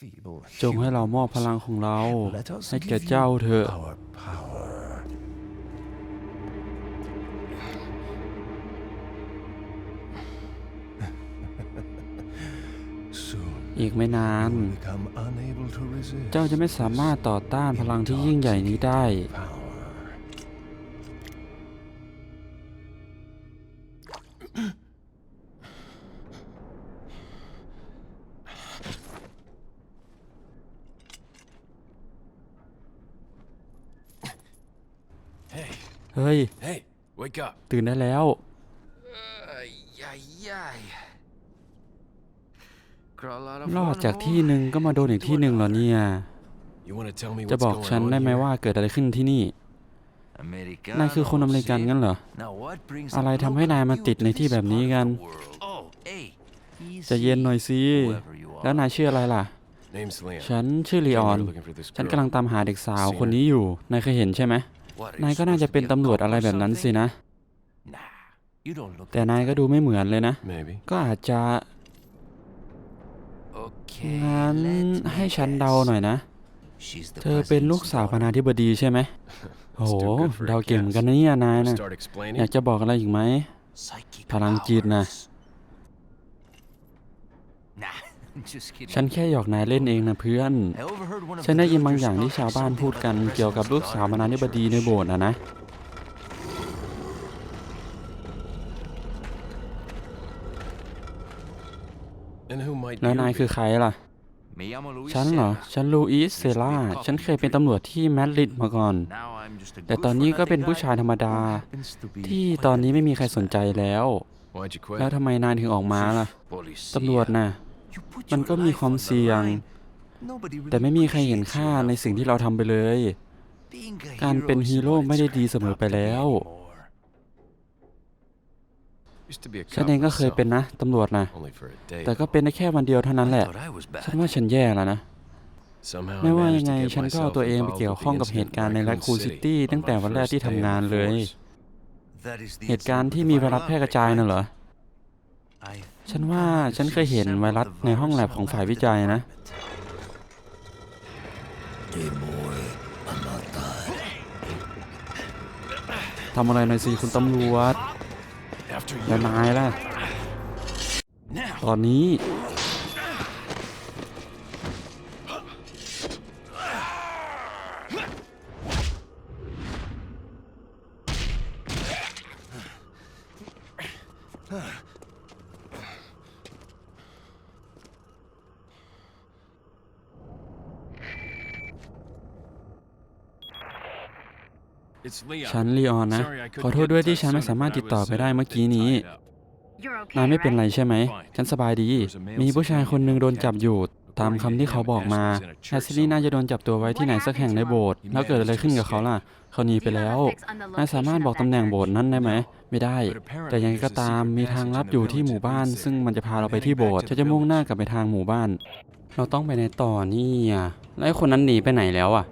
feeble จงให้เรามอบพลังของเรา Let us ให้แก่ give เจ้า you เถอะ our power. Soon อีกไม่นาน you will become unable to resist เจ้าจะไม่สามารถต่อต้านพลังที่ยิ่งใหญ่นี้ได้ เฮ้ย hey, wake up. ตื่นได้แล้ว Ay, ay, ay. Crawl out of รอด one จาก hole ที่หนึ่งก็มาโดนอีกที่หนึ่งเหรอเนี่ย You want to tell me จะ what's บอก going ฉัน on ได้ไหม here? ว่าเกิดอะไรขึ้นที่นี่นายคือคนอเมริกันงั้นเหรออะไรทำให้นายมาติดในที่แบบนี้กัน Oh, ใจะเย็นหน่อยสิแล้วนายชื่ออะไรล่ะ name's Liam. ฉันชื่อลีออน Came here looking for this ฉัน girl. กำลังตามหาเด็กสาวคนนี้อยู่ นายเคยเห็นใช่ไหม นายก็น่าจะเป็นตำรวจอะไรแบบนั้นสินะ แต่นายก็ดูไม่เหมือนเลยนะ Maybe. ก็อาจจะงั้นให้ฉันเดาหน่อยนะ เธอเป็นลูกสาวประธานาธิบดีใช่ไหมโอ้โห too good for a เดาเก่งเหมือนกันนะ guess. เนี่ยนาย Wanna นะ Start อยาก explaining. จะบอกอะไรอีกไหมพลังจิตนะ ฉันแค่หยอกนายเล่นเองนะเพื่อน ฉันได้ยินบางอย่างที่ชาวบ้านพูดกันเกี่ยวกับลูกสาวประธานาธิบดีในโบสถ์นะนะ And who might แล้ว you นาย be? คือใครล่ะ ฉันเหรอ ฉันลูอิสเซล่า ฉันเคยเป็นตำรวจที่แมดริดมาก่อน แต่ตอนนี้ก็เป็นผู้ชายธรรมดา ที่ตอนนี้ไม่มีใครสนใจแล้ว Why'd you quit? แล้วทำไมนายถึงออกมาล่ะ ตำรวจน่ะ มันก็มีความเสี่ยง แต่ไม่มีใครเห็นค่าในสิ่งที่เราทำไปเลย การเป็นฮีโร่ไม่ได้ดีเสมอไปแล้ว Used to be a ฉัน cop เองก็เคย myself, เป็นนะตำรวจนะ only for a day. แต่ก็เป็นได้แค่วันเดียวเท่านั้นแหละ ฉันว่าฉันแย่แล้วนะ Somehow I ไม่ว่ายั managed งไง to get ฉันก็เอา myself ตัวเองไป involved เกี่ยว with ข้อง the กับเห incident ตุการณ์ใน in แร Raccoon คูนซิ City ตี้ on ตั้งแต่ my วันแรก first ที่ day ทำ on งาน the เลย force. เหตุการณ์ที่มีไวรัสแพร่กระจายน่ะเหรอ ฉันว่าฉันเคยเห็นไวรัสในห้องแลบของฝ่ายวิจัยนะทำอะไรหน่อยสิคุณตำรวจแล้วนายล่ะ ตอนนี้ ฉันลีออนนะ Sorry I couldn't ขอโทษ get in ด้วยที่ touch ฉันไม่ sooner, สามารถ but I ติดต่อ was, ไปได้ uh, เมื่อกี้นี้ tied up. นายไม่เป็นไรใช่ไหม ฉันสบายดี มีผู้ชายคนหนึ่งโดนจับอยู่ ตามคำที่เขาบอกมาแอสลี่น่าจะโดนจับตัวไว้ที่ไหนสักแห่งในโบสถ์แล้วเกิดอะไรขึ้นกับเขาล่ะ เขาหนีไปแล้ว นายสามารถบอกตำแหน่งโบสถ์นั้นได้ไหม ไม่ได้ แต่ยังไงก็ตาม มีทางลับอยู่ที่หมู่บ้าน ซึ่งมันจะพาเราไปที่โบสถ์ฉันจะมุ่งหน้ากลับไปทางหมู่บ้าน เราต้องไปในต่อนี่อะแล้วไอ้คนนั้นหนีไปไหนแล้วอะ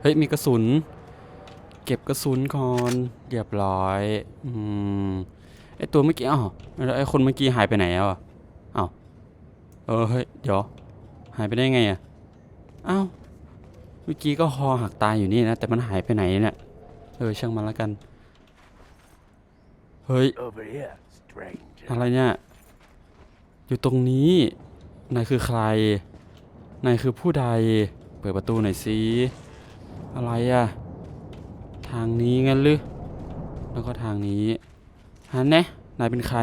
เฮ้ย มีกระสุนเก็บกระสุนก่อนเรียบร้อยอืมไอตัวเมื่อกี้อ้าวแล้วไอคนเมื่อกี้หายไปไหนแล้วอะอ้าวเออเฮ้ยเดี๋ยวหายไปได้ไงอะอ้าวเมื่อกี้ก็คอหักตายอยู่นี่นะแต่มันหายไปไหนเนี่ยเออช่างมันละกันเฮ้ย Over here, stranger. อะไรเนี่ยอยู่ตรงนี้นายคือใครนายคือผู้ใดเปิดประตูหน่อยสิอะไรอะ ทางนี้งั้นหรือแล้วก็ทางนี้ฮันแน่นายเป็นใคร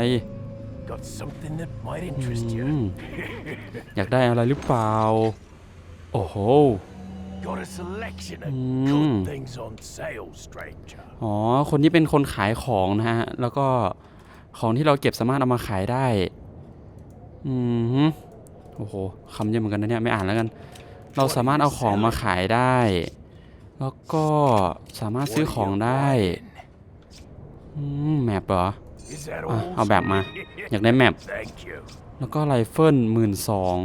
Got something that might อื interest you. มอยากได้อะไรหรือเปล่า โอ้โห Got a selection of Mm. good things on sale, stranger. อ๋อ คนนี้เป็นคนขายของนะฮะ แล้วก็ของที่เราเก็บสามารถเอามาขายได้ อืมฮึโอ้โหคำเยอะเหมือนกันนะเนี่ย ไม่อ่านแล้วกัน เราสามารถเอาของมาขายได้ แล้วก็สามารถซื้อของได้อืมแมปเหรออะเอาแบบมา อยากได้แมปแล้วก็ไรเฟิลหมื่นสอง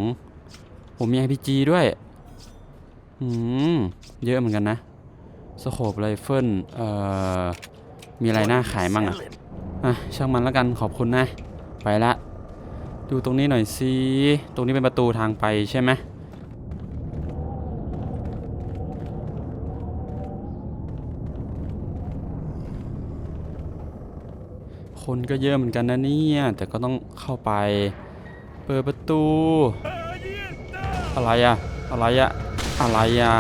ผมมี RPG ด้วยอืมเยอะเหมือนกันนะสโคปไรเฟิลเอ่อ มีอะไรน่าขายมั่งอะอะช่างมันแล้วกันขอบคุณนะ ไปละ ดูตรงนี้หน่อยสิ ตรงนี้เป็นประตูทางไปใช่ไหม คนก็เยอะเหมือนกันนะเนี่ยแต่ก็ต้องเข้าไป เปิดประตู อะไรอะอะไรอะอะไรอะ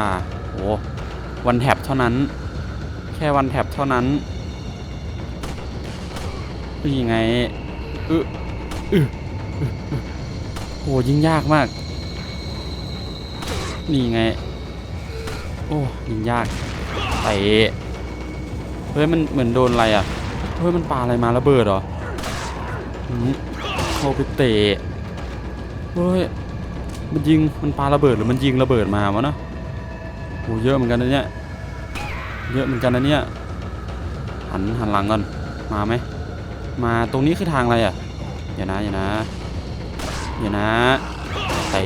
โอ้วันแท็บเท่านั้น แค่วันแท็บเท่านั้นนี่ไงอึออึอึอึโอ้ยิงยากมาก นี่ไง โอ้ยิงยากเตเฮ้ยมันเหมือนโดนอะไรอะ ฮ้ยมันปาอะไรมาระเบิดเหรอเข้าไปเตะเฮ้ยมันยิงมันปาระเบิดหรือมันยิงระเบิดมาวะเนาะโอ้เยอะเหมือนกันนะเนี่ยเยอะเหมือนกันนะเนี่ยหันหันหลังก่อนมาไหมมาตรงนี้คือทางอะไรอะอย่านะอย่านะอย่านะเตะ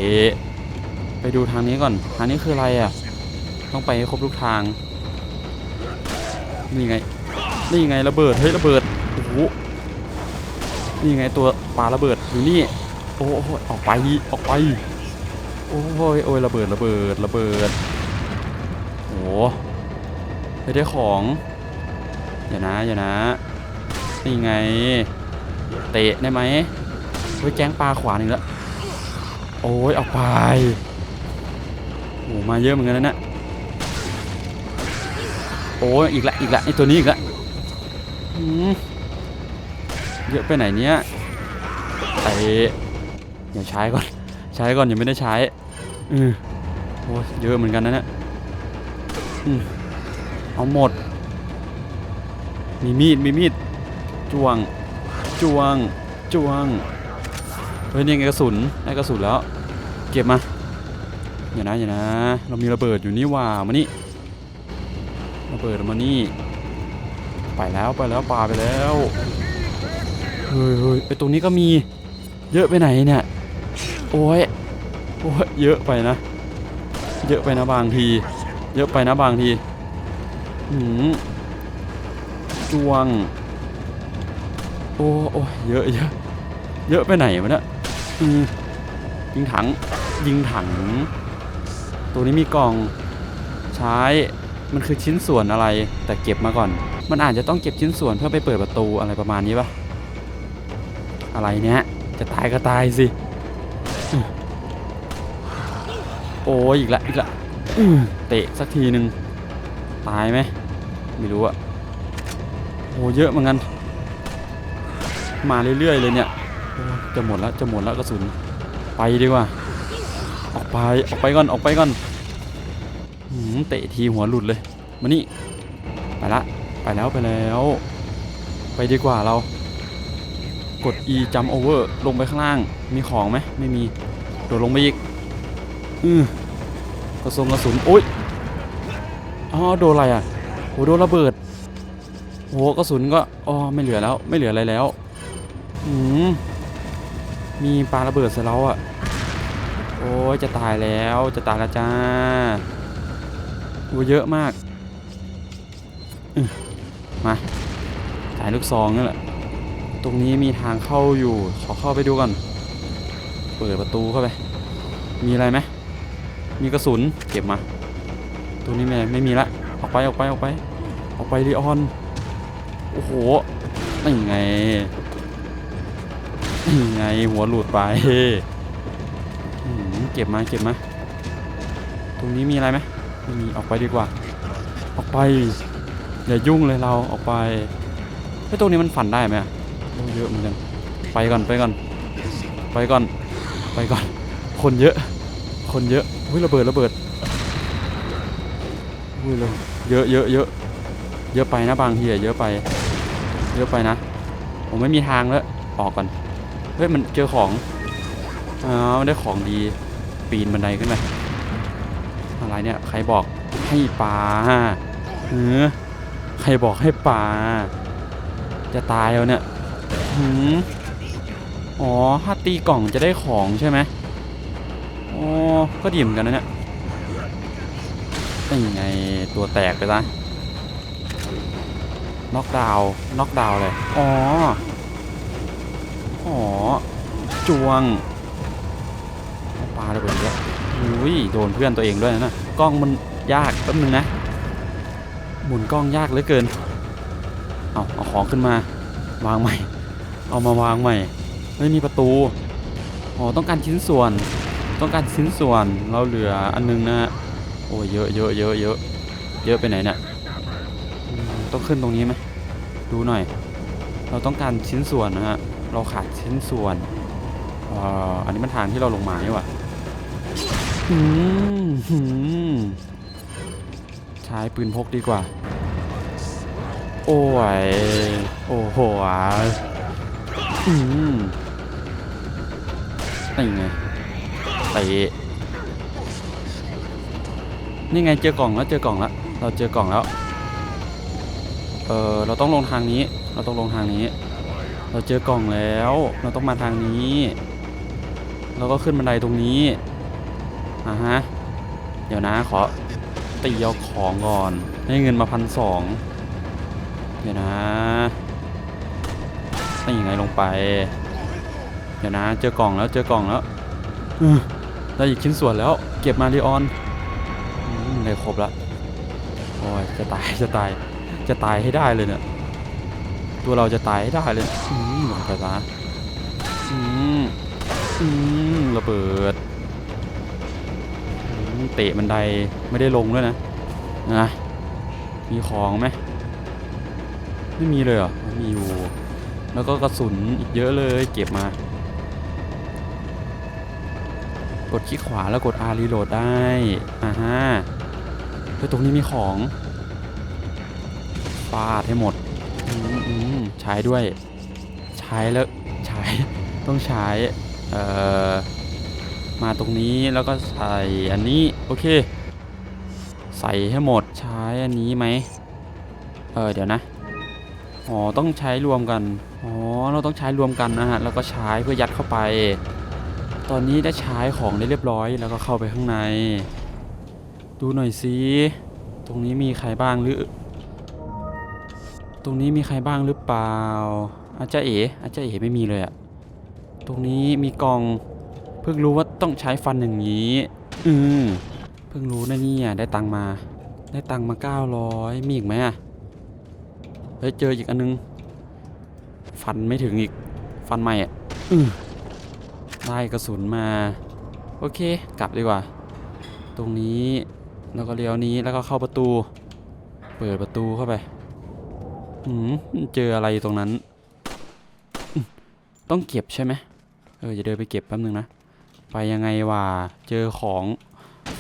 ไปดูทางนี้ก่อนทางนี้คืออะไรอะต้องไปให้ครบทุกทางนี่ไง นี่ไงระเบิดเฮ้ยระเบิดโอ้โหนี่ไงตัวปลาระเบิดอยู่นี่โอ้โหออกไปออกไปโอ้ยโอ้ยระเบิดระเบิดระเบิดโอ้โหไปได้ของอย่านะอย่านะนี่ไงเตะได้ไหมเฮ้ยแจ้งปลาขวาหนึ่งแล้วโอ้ยออกไปโอ้มาเยอะเหมือนกันนะเนี่ยโอ้ยอีกละอีกละไอตัวนี้อีกละ เยอะไปไหนเนี้ยไอเดี๋ยวใช้ก่อน ใช้ก่อนยังไม่ได้ใช้อือโอ้เยอะเหมือนกันนะเนี่ยอืมเอาหมด มีมีด มีมีดจวงจวงจวง เฮ้ยนี่ไงกระสุนได้กระสุนแล้ว เก็บมาอย่านะอย่านะ เรามีระเบิดอยู่นี่ว่ามานี่ระเบิดมานี่ ไปแล้วไปแล้วปลาไปแล้วเฮ้ยเฮ้ยไอตรงนี้ก็มีเยอะไปไหนเนี่ยโอ้ยโอ้ยเยอะไปนะ เยอะไปนะบางที เยอะไปนะบางทีหืมจวงโอ้โอ้ยเยอะเยอะเยอะไปไหนวะเนี่ยอืมยิงถังยิงถัง ตัวนี้มีกล่องใช้มันคือชิ้นส่วนอะไรแต่เก็บมาก่อน มันอาจจะต้องเก็บชิ้นส่วนเพื่อไปเปิดประตูอะไรประมาณนี้ปะอะไรเนี้ยจะตายก็ตายสิ โอ้ยอีกละอีกละอื้อเตะสักทีหนึ่งตายไหมไม่รู้อะโอ้เยอะเหมือนกันมาเรื่อยๆเลยเนี่ยจะหมดแล้วจะหมดแล้วกระสุนไปดีกว่า ออกไปออกไปก่อนออกไปก่อนเตะทีหัวหลุดเลยมานี่ไปละ ไปแล้วไปแล้ว ไปดีกว่าเรา กด E jump over ลงไปข้างล่าง มีของไหมไม่มี โดดลงไปอีก อือกระสุนกระสุนโอ๊ยอ๋อโดนอะไรอะโหโดนระเบิดโหกระสุนก็อ๋อไม่เหลือแล้วไม่เหลืออะไรแล้วอืมมีปลาระเบิดใส่เราอะโอ้ยจะตายแล้วจะตายแล้วจ้าโอ้เยอะมากอือ มาจ่ายลูกซองนี่แหละ ตรงนี้มีทางเข้าอยู่ ขอเข้าไปดูก่อน เปิดประตูเข้าไป มีอะไรไหมมีกระสุนเก็บมาตรงนี้ไม่ไม่มีละ ออกไปออกไปออกไปออกไปลีออน โอ้โหนี่ไงนี่ไงหัวหลุดไปเก็บมาเก็บมา ตรงนี้มีอะไรไหมไม่มีออกไปดีกว่า ออกไป อย่ายุ่งเลยเราออกไปไอ้ยตรงนี้มันฝันได้ไหมอะโอ้เยอะเหมือนกันไปก่อนไปก่อนไปก่อนไปก่อน คนเยอะ คนเยอะเฮ้ยระเบิดระเบิดเฮ้ยเลยเยอะเยอะเยอะเยอะไปนะบางทีอะเยอะไป เยอะไปนะผมไม่มีทางแล้วออกก่อนเฮ้ยมันเจอของอ๋อมันได้ของดีปีนบันไดขึ้นไปอะไรเนี่ยใครบอกให้ปลาเออ รบอกให้ปลาจะตายแล้วเนี่ยหืมอ๋อถ้าตีกล่องจะได้ของใช่ไหมอ๋อก็ดีเหมือนกันนะเนี่ยนี่ไงตัวแตกไปซะน็อกดาวน์น็อกดาวน์เลย อ๋อ อ๋อ จวงปลาระเบิดเยอะอุ้ย โดนเพื่อนตัวเองด้วยนะ กล้องมันยากแป๊บนึงนะ หมุนกล้องยากเหลือเกิน เอาเอาของขึ้นมา วางใหม่ เอามาวางใหม่ ไม่มีประตู อ๋อ ต้องการชิ้นส่วน ต้องการชิ้นส่วน เราเหลืออันนึงนะฮะโอ้ยเยอะเยอะเยอะเยอะเยอะไปไหนเนี่ยต้องขึ้นตรงนี้ไหมดูหน่อย เราต้องการชิ้นส่วนนะฮะ เราขาดชิ้นส่วนเอ่ออันนี้มันทางที่เราลงมานี่หว่าอืมหืม ใช้ปืนพกดีกว่า โอ้ย โอ้โหอืมนี่ไงตะนี่ไงเจอกล่องแล้วเจอกล่องแล้ว เราเจอกล่องแล้ว เออเราต้องลงทางนี้ เราต้องลงทางนี้ เราเจอกล่องแล้ว เราต้องมาทางนี้เราก็ขึ้นบันไดตรงนี้อ่าฮะ เดี๋ยวนะขอ ตีเอาของก่อนให้เงินมาพันสองเดี๋ยวนะนี่ยังไงลงไป เดี๋ยวนะเจอกล่องแล้วเจอกล่องแล้วได้อีกชิ้นส่วนแล้ว เก็บมาดิออนอได้ครบละโอ้ยจะตายจะตายจะตายให้ได้เลยเนี่ยตัวเราจะตายให้ได้เลยอืมลงไปซะอืมอืมระเบิด อืมเตะบันไดไม่ได้ลงด้วยนะนะมีของไหมไม่มีเลยเหรอมีอยู่ แล้วก็กระสุนอีกเยอะเลยเก็บมา กดคลิกขวาแล้วกด R รีโหลดได้อ่าฮะเฮ้ยตรงนี้มีของฟาดให้หมดอืมอืมใช้ด้วย ใช้แล้วใช้ต้องใช้เอ่อ มาตรงนี้แล้วก็ใส่อันนี้โอเค ใส่ให้หมดใช้อันนี้ไหมเออเดี๋ยวนะอ๋อต้องใช้รวมกันอ๋อเราต้องใช้รวมกันนะฮะแล้วก็ใช้เพื่อยัดเข้าไป ตอนนี้ได้ใช้ของได้เรียบร้อยแล้วก็เข้าไปข้างใน ดูหน่อยสิตรงนี้มีใครบ้างหรือ ตรงนี้มีใครบ้างหรือเปล่าอาจจะเอ๋อาจจะเอ๋ไม่มีเลยอะตรงนี้มีกล่อง พิ่งรู้ว่าต้องใช้ฟันอย่างนี้ อืมเพิ่งรู้นะเนี่ยได้ตังมา ได้ตังค์มา 900 มีอีกไหมอะเฮ้ยเจออีกอันนึง ฟันไม่ถึงอีก ฟันใหม่อะอืมได้กระสุนมา โอเค กลับดีกว่า ตรงนี้แล้วก็เลี้ยวนี้แล้วก็เข้าประตู เปิดประตูเข้าไป อืมเจออะไรตรงนั้น ต้องเก็บใช่ไหมเออจะเดินไปเก็บแป๊บนึงนะ ไปยังไงวะเจอของ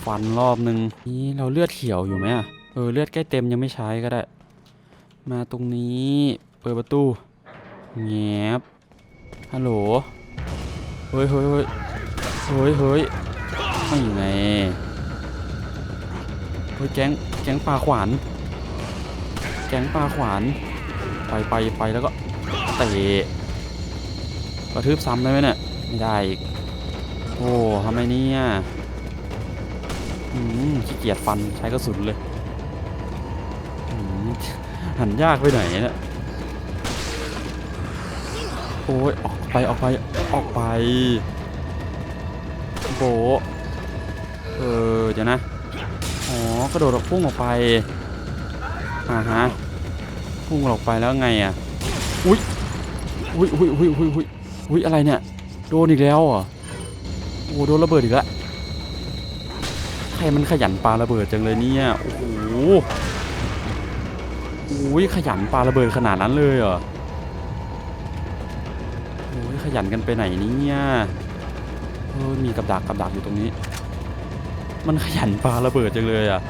ฟันรอบนึงนี่เราเลือดเขียวอยู่ไหมอะเออเลือดใกล้เต็มยังไม่ใช้ก็ได้ มาตรงนี้เปิดประตูแงบฮัลโหลเฮ้ยเฮ้ยเฮ้ยเฮ้ยเฮ้ยไม่ไงเฮ้ยแก๊งแก๊งปลาขวานแก๊งปลาขวานไปไปไปแล้วก็เตะกระทืบซ้ำได้ไหมเนี่ยไม่ได้อีก โอ้ทำไมเนี่ยอืมขี้เกียจฟันใช้กระสุนเลยหันยากไปไหนเนี่ยโอ้ยออกไปออกไปออกไปโบเออเดี๋ยวนะอ๋อกระโดดออกพุ่งออกไปอ่าฮะพุ่งออกไปแล้วไงอะอุ้ยอุ้ยอุ้ยอุ้ยอุ้ยอุ้ยอุ้ยอะไรเนี่ยโดนอีกแล้วอะ โอ้โดนระเบิดอีกแล้วใครมันขยันปาระเบิดจังเลยเนี่ยโอ้โหโอ้ยขยันปาระเบิดขนาดนั้นเลยเหรอโอ้ยขยันกันไปไหนเนี่ยเออมีกับดักกับดักอยู่ตรงนี้ มันขยันปาระเบิดจังเลยอะ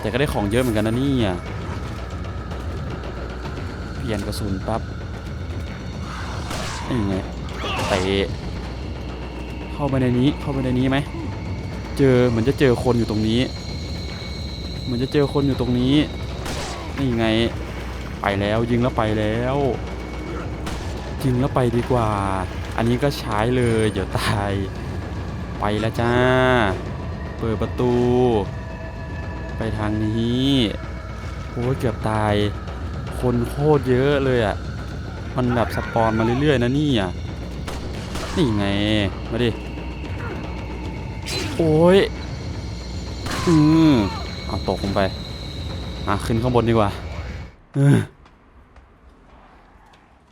แต่ก็ได้ของเยอะเหมือนกันนะนี่ยเปลี่ยนกระสุนปั๊บนี่ไงเตะ เข้าไปในนี้เข้าไปในนี้ไหมเจอเหมือนจะเจอคนอยู่ตรงนี้ เหมือนจะเจอคนอยู่ตรงนี้นี่ไง ไปแล้วยิงแล้วไปแล้วยิงแล้วไปดีกว่า อันนี้ก็ใช้เลยเดี๋ยวตาย ไปแล้วจ้า เปิดประตู ไปทางนี้โอ้ยเกือบตาย คนโคตรเยอะเลยอะมันแบบสปอนมาเรื่อยๆนะนี่อะนี่ไง มาดิ โอ้ย อืมเอาตกลงไป อะ ขึ้นข้างบนดีกว่าออ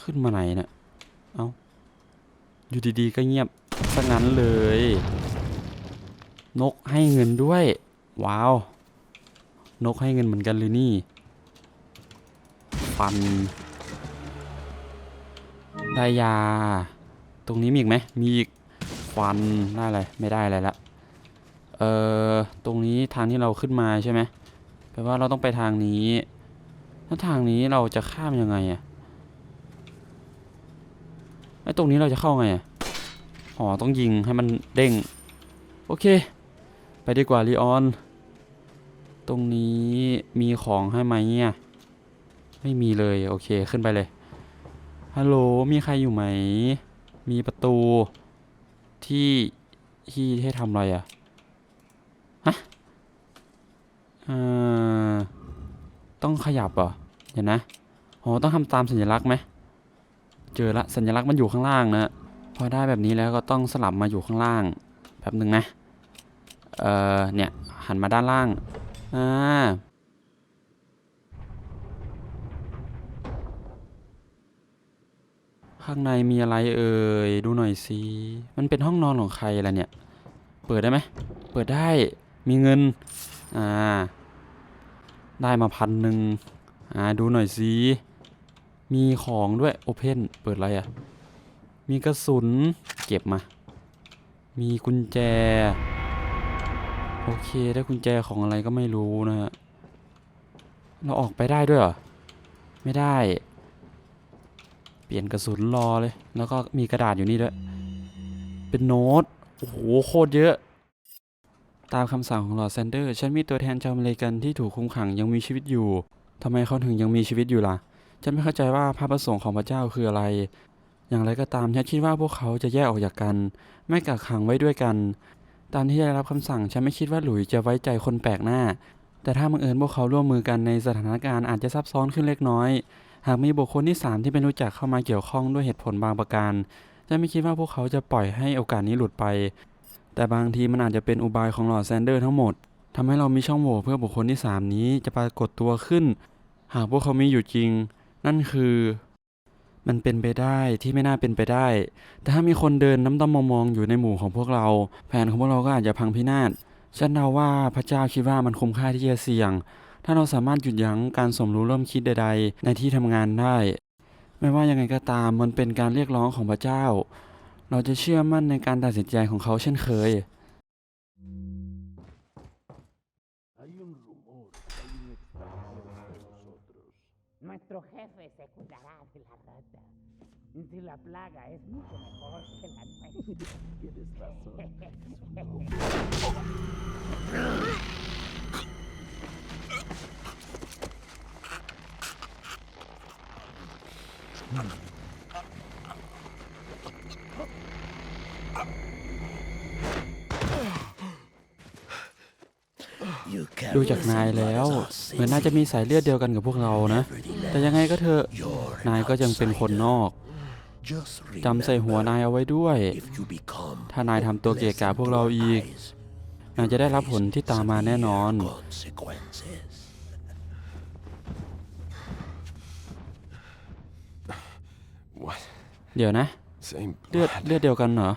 ขึ้นมาไหนเนี่ย เอาอยู่ดีๆ ก็เงียบซะงั้นเลย นกให้เงินด้วย ว้าว นกให้เงินเหมือนกันเลยนี่ ฟันได้ยา ตรงนี้มีอีกไหม มีอีก ฟัน ได้อะไร ไม่ได้อะไรละ เอ่อตรงนี้ทางที่เราขึ้นมาใช่ไหมแปลว่าเราต้องไปทางนี้แล้วทางนี้เราจะข้ามยังไงอะไอ้ตรงนี้เราจะเข้าไงอะอ๋อต้องยิงให้มันเด้ง โอเค ไปดีกว่าลีออน ตรงนี้มีของให้ไหมเนี่ย ไม่มีเลย โอเคขึ้นไปเลย ฮัลโหล มีใครอยู่ไหม มีประตูที่ที่ให้ทำอะไรอะฮะ อ่าต้องขยับเหรอเดี๋ยวนะอ๋อต้องทำตามสัญลักษณ์ไหมเจอละสัญลักษณ์มันอยู่ข้างล่างนะพอได้แบบนี้แล้วก็ต้องสลับมาอยู่ข้างล่างแป๊บหนึ่งนะเอ่อเนี่ยหันมาด้านล่างอ่าข้างในมีอะไรเอ่ยดูหน่อยสิมันเป็นห้องนอนของใครล่ะเนี่ย เปิดได้ไหมเปิดได้มีเงิน อ่า ได้มาพันหนึ่งอ่า ดูหน่อยสิมีของด้วยโอเพนเปิดอะไรอะ่ะ มีกระสุนเก็บมา มีกุญแจ โอเค ได้กุญแจของอะไรก็ไม่รู้นะฮะ เราออกไปได้ด้วยเหรอ ไม่ได้ เปลี่ยนกระสุนรอเลย แล้วก็มีกระดาษอยู่นี่ด้วย เป็นโน้ต โอ้โห โคตรเยอะ ตามคำสั่งของลอร์ดแซนเดอร์ ฉันมีตัวแทนชาวอเมริกันที่ถูกคุมขังยังมีชีวิตอยู่ทำไมเขาถึงยังมีชีวิตอยู่ล่ะ ฉันไม่เข้าใจว่าพระประสงค์ของพระเจ้าคืออะไร อย่างไรก็ตามฉันคิดว่าพวกเขาจะแยกออกจากกัน ไม่กักขังไว้ด้วยกัน ตามที่ได้รับคำสั่งฉันไม่คิดว่าหลุยส์จะไว้ใจคนแปลกหน้า แต่ถ้าบังเอิญพวกเขาร่วมมือกันในสถานการณ์อาจจะซับซ้อนขึ้นเล็กน้อย หากมีบุคคลที่สามที่เป็นรู้จักเข้ามาเกี่ยวข้องด้วยเหตุผลบางประการฉันไม่คิดว่าพวกเขาจะปล่อยให้โอกาสนี้หลุดไป แต่บางทีมันอาจจะเป็นอุบายของหลอดแซนเดอร์ทั้งหมดทำให้เรามีช่องโหว่เพื่อบุคคลที่สามนี้จะปรากฏตัวขึ้น หากพวกเขามีอยู่จริง นั่นคือ มันเป็นไปได้ที่ไม่น่าเป็นไปได้ แต่ถ้ามีคนเดินน้ำดำมองอยู่ในหมู่ของพวกเรา แผนของพวกเราก็อาจจะพังพินาศฉันเดาว่าพระเจ้าคิดว่ามันคุ้มค่าที่จะเสี่ยง ถ้าเราสามารถหยุดยั้งการสมรู้ร่วมคิดใด ๆ ในที่ทำงานได้ ไม่ว่ายังไงก็ตามมันเป็นการเรียกร้องของพระเจ้า เราจะเชื่อมั่นในการตัดสินใจของเขาเช่นเคย Hay un rumor, hay un extranjero entre nosotros. Nuestro jefe se cuidará de la rata. Si la plaga es mucho mejor que la nuestra. Tienes razón. ดูจากนายแล้ว เหมือนน่าจะมีสายเลือดเดียวกันกับพวกเรานะ แต่ยังไงก็เถอะ นายก็ยังเป็นคนนอกจำใส่หัวนายเอาไว้ด้วย ถ้านายทำตัวเกะกะพวกเราอีก นายจะได้รับผลที่ตามมาแน่นอน What? เดี๋ยวนะ Same เลือด blood. เลือดเดียวกันเหรอ